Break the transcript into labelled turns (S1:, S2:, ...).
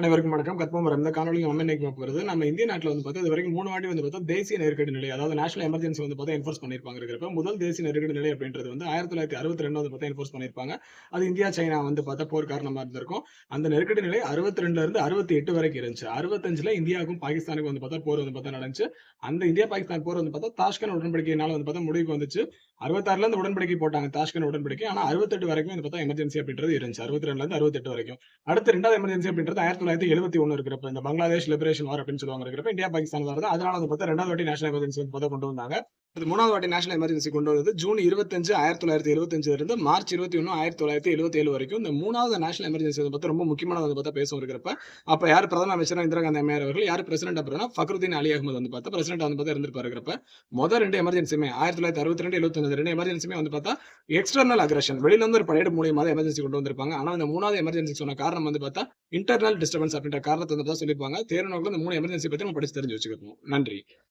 S1: அனைவருக்கும் வணக்கம் கற்பமரம் இந்த காணொலி நம்ம இன்னைக்கு போகிறது நம்ம இந்திய நாட்டில் வந்து பார்த்தா இது வரைக்கும் மூணு வாட்டி வந்து பார்த்தா தேசிய நெருக்கடி நிலை அதாவது நேஷனல் எமர்ஜென்சி வந்து பார்த்தா என்ஃபோர்ஸ் பண்ணியிருப்பாங்க இருக்கிறப்ப முதல் தேசிய நெருக்கடி நிலை அப்படின்றது வந்து ஆயிரத்தி தொள்ளாயிரத்தி அறுபத்தி ரெண்டு வந்து பார்த்தா என்ஃபோர்ஸ் பண்ணியிருப்பாங்க அது இந்தியா சைனா வந்து பார்த்தா போர் காரணமா இருந்திருக்கும் அந்த நெருக்கடி நிலை அறுபத்தி ரெண்டுல இருந்து அறுபத்தி எட்டு வரைக்கும் இருந்துச்சு அறுபத்தஞ்சுல இந்தியாவுக்கும் பாகிஸ்தானுக்கும் வந்து பார்த்தா போர் வந்து பார்த்தா நடந்துச்சு அந்த இந்தியா பாகிஸ்தான் போர் வந்து பார்த்தா தாஷ்கன் உடன்படிக்கையினால வந்து பார்த்தா முடிவுக்கு வந்துச்சு அறுபத்தாறுல இருந்து உடன்படிக்கை போட்டாங்க தாஷ்கன் உடன்படிக்கை ஆனா அறுபத்தெட்டு வரைக்கும் வந்து பார்த்தா எமர்ஜென்சி அப்படின்றது இருந்துச்சு அறுபத்தி ரெண்டுல இருந்து அறுபத்தெட்டு வரைக்கும் அடுத்து ரெண்டாவது எமர்ஜென்சி அப்படின்றது ஆயிரத்தி தொள்ளாயிரத்தி எழுபத்தி ஒன்று இருக்கிறப்ப இந்த பங்களாதேஷ் லிபரேஷன் வார் அப்படின்னு சொல்லுவாங்க இருக்கிறப்ப இந்தியா பாகிஸ்தான் வருது அதனால அதை பார்த்தா ரெண்டாவது வாட்டி நேஷனல் எமர்ஜென்சி வந்து கொண்டு வந்தாங்க. அது மூணாவது வாட்டி நேஷனல் எமர்ஜென்சி கொண்டு வந்தது ஜூன் இருபத்தஞ்சு ஆயிரத்தி தொள்ளாயிரத்தி எழுபத்தஞ்சுல இருந்து மார்ச் இருபத்தி ஒன்று ஆயிரத்தி தொள்ளாயிரத்தி எழுபத்தி ஏழு வரைக்கும் இந்த மூணாவது நேஷனல் எமர்ஜென்சி பற்றி ரொம்ப முக்கியமானது வந்து பார்த்தா பேசும் இருக்கிறப்ப அப்ப யார் பிரதம அமைச்சர் இந்திரா காந்தி அம்மையார் அவர்கள் யார் பிரசிடண்ட் அப்படின்னா ஃபக்ருதீன் அலி அகமது வந்து பார்த்தா பிரசிடண்ட் வந்து பார்த்தா இருந்திருப்பாரு இருக்கிறப்ப முதல் ரெண்டு எமர்ஜென்சியுமே ஆயிரத்தி தொள்ளாயிரத்தி அறுபத்தி ரெண்டு எழுபத்தஞ்சு ரெண்டு எமர்ஜென்சியுமே வந்து பார்த்தா எக்ஸ்டர்னல் அக்ரஷன் வெளியில இருந்து ஒரு படையெடு மூலியமா எமர்ஜென்சி கொண்டு வந்திருப்பாங்க. ஆனா இந்த மூணாவது எமர்ஜென்சி சொன்ன காரணம் வந்து பார்த்தா இன்டர்னல் டிஸ்டர்பன்ஸ் அப்படின்ற காரணத்தை வந்து பார்த்தா சொல்லியிருப்பாங்க. தேர்வு இந்த மூணு எமர்ஜென்சி பத்தி நம்ம படிச்சு தெரிஞ்சு வச்சுக்கணும். நன்றி.